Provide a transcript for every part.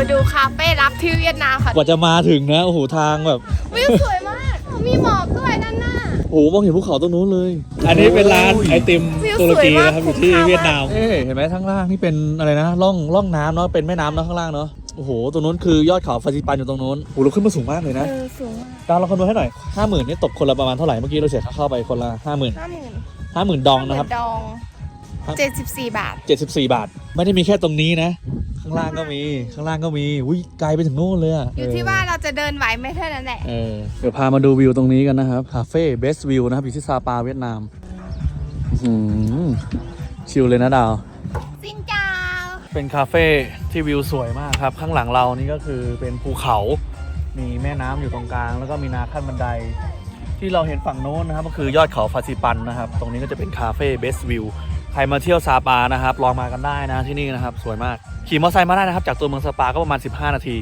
ไปดูคาเฟ่รับที่เวียดนามค่ะกว่าจะมาถึงนะโอ้โหทางแบบวิวสวยมาก มีหมอกด้วยด้านหน้า โอ้โหมองเห็นภูเขาตรงนู้นเลย อันนี้เป็นร้านไอติมวิวตุรกีสวยมากนะครับอยู่ที่คุ้มค่ามาก เวียดนามเอ๊ะเห็นไหมข้างล่างนี่เป็นอะไรนะร่องร่องน้ำเนาะเป็นแม่น้ำเนาะข้างล่างเนาะโอ้โหตรงนู้นคือยอดเขาฟาซิปันอยู่ตรงนู้นโอ้โหเราขึ้นมาสูงมากเลยนะเออสูงมากการเราคำนวณให้หน่อยห้าหมื่นนี่ตกคนละประมาณเท่าไหร่เมื่อกี้เราเสียค่าเข้าไปคนละห้าหมื่นห้าหมื่นห้าหมื่นดองนะครับ ดอง ครับเจ็ดสิบสี่บาทเจ็ดสิบสี่บาท ไม่ได้มีแค่ตรงนี้นะ ข้างล่างก็มีข้างล่างก็มีอุ้ยไกลไปถึงนู่นเลยอะอยู่ที่ว่าเราจะเดินไหวไหมเท่านั้นแหละ เออเดี๋ยวพามาดูวิวตรงนี้กันนะครับคาเฟ่เบสวิวนะครับอยู่ที่ซาปาเวียดนามอื้อหือชิลเลยนะดาว สินเจ้า เป็นคาเฟ่ที่วิวสวยมากครับ ข้างหลังเรานี่ก็คือเป็นภูเขา มีแม่น้ำอยู่ตรงกลาง แล้วก็มีนาขั้นบันได ที่เราเห็นฝั่งโน้นนะครับ ก็คือยอดเขาฟาซิปันนะครับ ตรงนี้ก็จะเป็นคาเฟ่เบสวิว ใครมาเที่ยวซาปานะครับ ลองมากันได้นะที่นี่นะครับ สวยมาก ขี่มอเตอร์ไซค์มาได้นะครับ จากตัวเมืองซาปาก็ประมาณ 15 นาที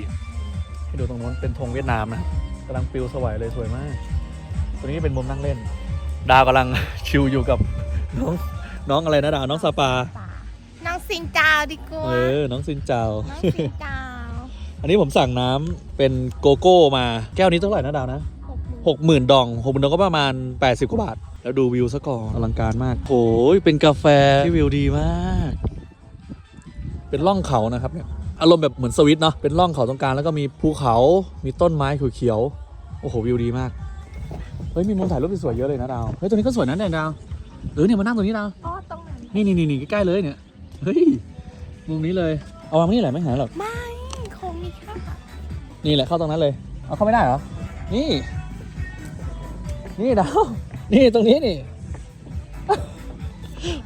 ให้ดูตรงโน้นเป็นธงเวียดนามนะกำลังปลิวสวยเลยสวยมาก ตัวนี้เป็นมุมนั่งเล่น ดาวกำลังชิลอยู่กับน้องน้องอะไรนะดาวน้องซาปา น้องสินเจ้าดีกว่าเออ น้องซินเจาน้องสินเจ้าอันนี้ผมสั่งน้ำเป็นโกโก้มาแก้วนี้เท่าไหร่นะดาวนะหกหมื่นดองหกหมื่นดองก็ประมาณ 80กว่าบาท แล้วดูวิวซะก่อนอลังการมากโอ้ยเป็นกาแฟที่วิวดีมาก เป็นร่องเขานะครับเนี่ยอารมณ์แบบเหมือนสวิตเนาะเป็นร่องเขาตรงกลางแล้วก็มีภูเขา มีต้นไม้เขียวๆโอ้โหวิวดีมาก เฮ้ยมีมุมถ่ายรูปสวยๆเยอะเลยนะดาว เฮ้ยตัวนี้ก็สวยนะเนี่ยดาวเออเนี่ยมานั่งตรงนี้ดาว อ๋อตรงไหนนี่นี่นี่นี่ใกล้ๆเลยเนี่ย เฮ้ยมุมนี้เลย เอาวางไว้นี่แหละไม่หายหรอก ไม่คงมีค่านี่แหละเข้าตรงนั้นเลย เอาเข้าไม่ได้เหรอ นี่ นี่ดาว นี่ตรงนี้นี่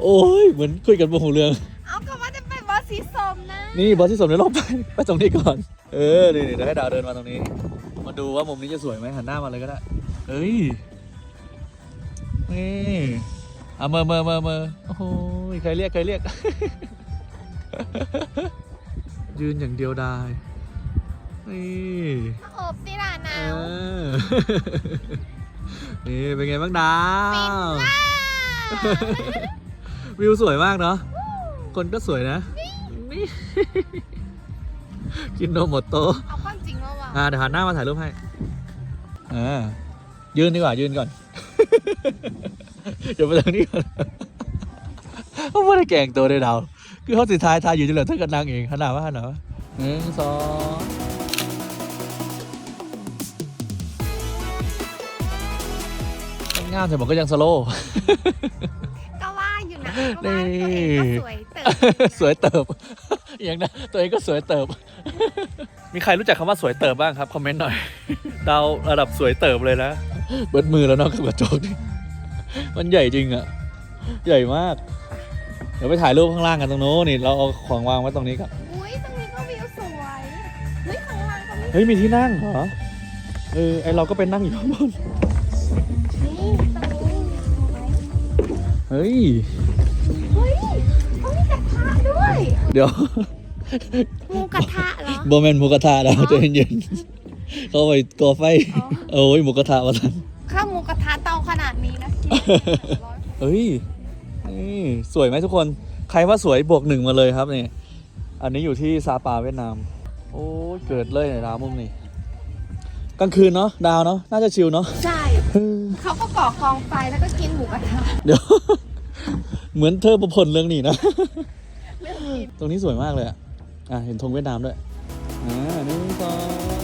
โอ้ยเหมือนคุยกันบนหูเรือง เอาก็ว่าจะไปบอสสีส้มนะนี่บอสที่สมเดี๋ยวเราไปไปตรงนี้ก่อน เออนี่นี่เดี๋ยวให้ดาวเดินมาตรงนี้ มาดูว่ามุมนี้จะสวยไหมหันหน้ามาเลยก็ได้เอ้ยนี่เอาเมอเมอเมอเมอโอ้โหใครเรียกใครเรียก ยืนอย่างเดียวได้นี่มาอบนี่ล่ะหนาเอวอ นี่เป็นไงบ้างดาฟินวมากวิวสวยมากเนาะ คนก็สวยนะนี่กินโนโมโตะเอาความจริงมาว่าอ่าเดี๋ยวหันหน้ามาถ่ายรูปให้อ่ายืนดีกว่ายืนก่อน เดี๋ยวไปทางนี้ก่อนเขาไม่ได้แกล้งตัวเลยดาว คือเขาสุดท้ายทายอยู่จนเหลือเท่ากันนางเองขนาดว่าขนาดว่าหนึ่งสอง งามแต่มันก็ยังสโลว์ก็ว่าอยู่นะก็ว่าตัวเองก็สวยเติบสวยเติบอย่างนั้นตัวเองก็สวยเติบ มีใครรู้จักคำว่าสวยเติบบ้างครับ คอมเมนต์หน่อยดาวระดับสวยเติบเลยนะ เบิดมือแล้วเนาะกับกระจกนี่มันใหญ่จริงอะใหญ่มาก เดี๋ยวไปถ่ายรูปข้างล่างกันตรงโน้นนี่เราเอาของวางไว้ตรงนี้ครับอุ้ยตรงนี้ก็วิวสวยเฮ้ยข้างล่างก็มีเฮ้ยมีที่นั่งเหรอเออไอเราก็เป็นนั่งอยู่ข้างบน เฮ้ย เฮ้ยเขามีกระทะด้วยเดี๋ยวหมูกระทะเหรอ โบแมนหมูกระทะดาวใจเย็นๆเข้าไปก่อไฟอ๋อโอ้ยหมูกระทะมาทันข้าวหมูกระทะเตาขนาดนี้นะกินร้อยเฮ้ยนี่สวยไหมทุกคน ใครว่าสวยบวกหนึ่งมาเลยครับนี่ อันนี้อยู่ที่ซาปาเวียดนาม โอ้ยเกิดเลยในดาวมุมนี่กลางคืนเนาะดาวเนาะน่าจะชิลเนาะใช่ เขาก็ก่อกองไฟแล้วก็กินหมูกระทะเดี๋ยว เหมือนเธอประพลเรื่องนี้นะ เรื่องกินตรงนี้สวยมากเลยอะอะ เห็นธงเวียดนามด้วย อ่าหนึ่งสอง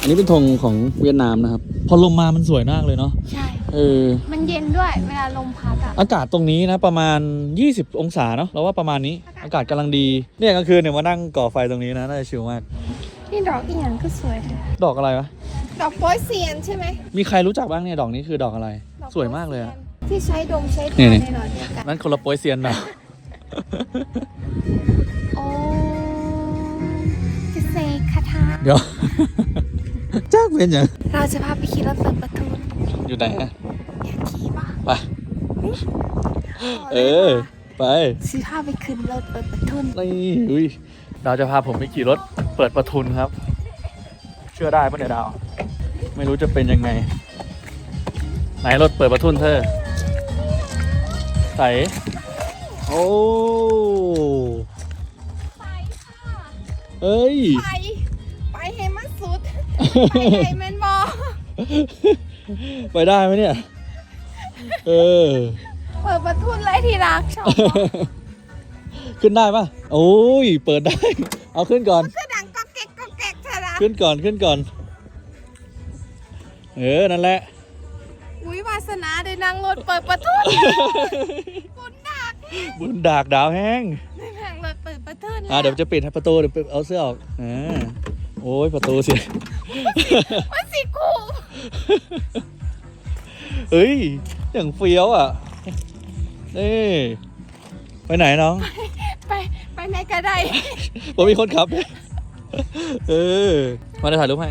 อันนี้เป็นธงของเวียดนามนะครับ พอลมมามันสวยมากเลยเนาะ ใช่ เออ มันเย็นด้วยเวลาลมพัดอะอากาศตรงนี้นะประมาณ 20 องศาเนาะเราว่าประมาณนี้ อากาศกำลังดี เนี่ยกลางคืนเนี่ยมานั่งก่อไฟตรงนี้นะน่าจะชิลมาก นี่ดอกอีหยังก็สวยเลยดอกอะไรวะ ดอกโป๊ยเซียนใช่ไหมมีใครรู้จักบ้างเนี่ยดอกนี้คือดอกอะไร ดอกสวยมากเลยอะโป๊ซีนที่ใช้ดมใช้ทานี่ในนี่หลอดเดียวกันนั่นคนละโปยเซียนนะ โอ้จะเซคาถาเดี๋ยว จ้าเป็นอย่างเราจะพาไปขี่รถเปิดประตู อยู่ไหนอะอยากขี่ปะ ไปเออไปซื้อพาไปขึ้นรถเปิดประตูนี่อุ้ยดาวจะพาผมไปขี่รถเปิดประทุนครับ เชื่อได้ปะเนี่ยดาว ไม่รู้จะเป็นยังไง ไหนรถเปิดประทุนเธอใส่โอ้ไปค่ะเอ้ย ไป ไปให้มันสุด ไปให้แมนบอไปได้ไหมเนี่ย เออ เปิดประทุนเลยที่รักชอบขึ้นได้ปะโอ้ย เปิดได้ เอาขึ้นก่อนก็ดังก็เก๊กก็เก๊กใช่ละขึ้นก่อนขึ้นก่อน เออ นั่นแหละ อุ้ยวาสนาได้นั่งรถเปิดประทุนบุญดักบุญดากดาวแห้งได้นั่งรถเปิดประทุนอะเดี๋ยวจะปิดให้ประตูเดี๋ยวเอาเสื้อออกอ่าโอ้ยประตูสิมันสิกูเฮ้ย อย่างเฟี้ยวอะ นี่ ไปไหนน้อง ไปไปไหนก็ได้ ผมมีคนขับ เออ มาได้ถ่ายรูปให้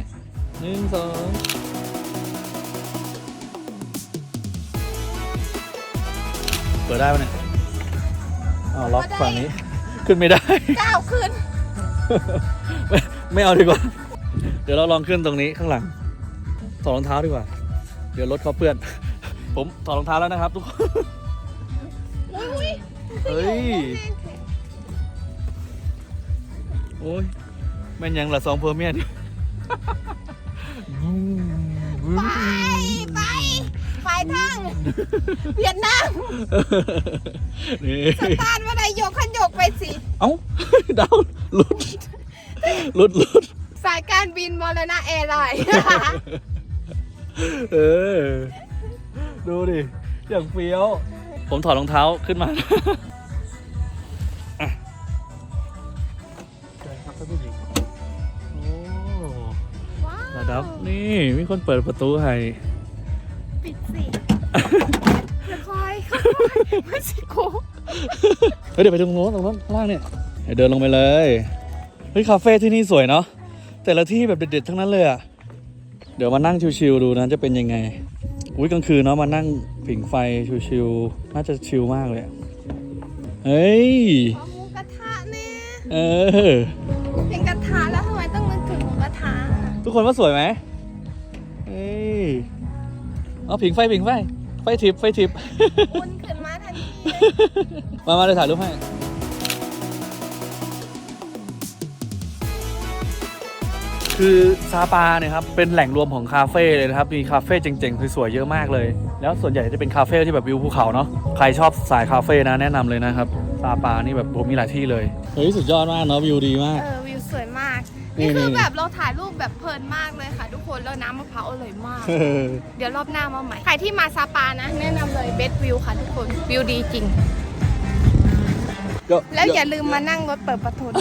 หนึ่งสองเปิดได้ปะเนี่ยอ้าวล็อกฝั่งนี้ ขึ้นไม่ได้ก้าวขึ้นไม่ไม่เอาดีกว่า เดี๋ยวเราลองขึ้นตรงนี้ข้างหลังถอดรองเท้าดีกว่า เดี๋ยวรถเขาเปื้อน ผมถอดรองเท้าแล้วนะครับทุกคนอุ้ยอุ้ยเฮ้ยโอ้ยแม่นยังละสองเพอร์เมียนไปไปไปทางเวียดนามนี่สตาร์ทมาได้ยกขันยกไปสิเอ้าดาวหลุดหลุดหลุดสายการบินมรณะแอร์ไลน์เออ ดูดิอย่างเฟี้ยว ผมถอดรองเท้าขึ้นมาอะเชิญครับท่านผู้หญิงโอ้ว้าวระดับนี่มีคนเปิดประตูให้ปิดสิค่อยๆค่อยๆไม่สิกูเฮ้ยเดี๋ยวไปตรงโน้นตรงโน้นข้างล่างเนี่ยเดี๋ยวเดินลงไปเลยเฮ้ยคาเฟ่ที่นี่สวยเนาะแต่ละที่แบบเด็ดๆทั้งนั้นเลยอะเดี๋ยวมานั่งชิวๆดูนะจะเป็นยังไง อุ้ยกลางคืนเนาะมานั่งผิงไฟชิวๆน่าจะชิลมากเลยอะเฮ้ยขอหมูกระทะเนี่ยเออเป็นกระทะแล้วทำไมต้องนึกถึงหมูกระทะทุกคนว่าสวยไหมเฮ้ยเอาผิงไฟผิงไฟไฟทิพย์ไฟทิพย์อุ่นขึ้นมาทันทีเลย มา มาเลยถ่ายรูปให้ คือซาปาเนี่ยครับเป็นแหล่งรวมของคาเฟ่เลยนะครับ มีคาเฟ่เจ๋งๆสวยๆเยอะมากเลย แล้วส่วนใหญ่จะเป็นคาเฟ่ที่แบบวิวภูเขาเนาะใครชอบสายคาเฟ่นะแนะนำเลยนะครับซาปานี่แบบผมมีหลายที่เลยเฮ้ยสุดยอดมากเนาะวิวดีมาก เออวิวสวยมาก นี่นี่คือนี่แบบเราถ่ายรูปแบบเพลินมากเลยค่ะ ทุกคนแล้วน้ำมะพร้าวอร่อยมาก เดี๋ยวรอบหน้ามาใหม่ ใครที่มาซาปานะ แนะนำเลยเบสวิวค่ะทุกคนวิวดีจริง แล้วอย่าลืมมานั่งรถเปิดประทุน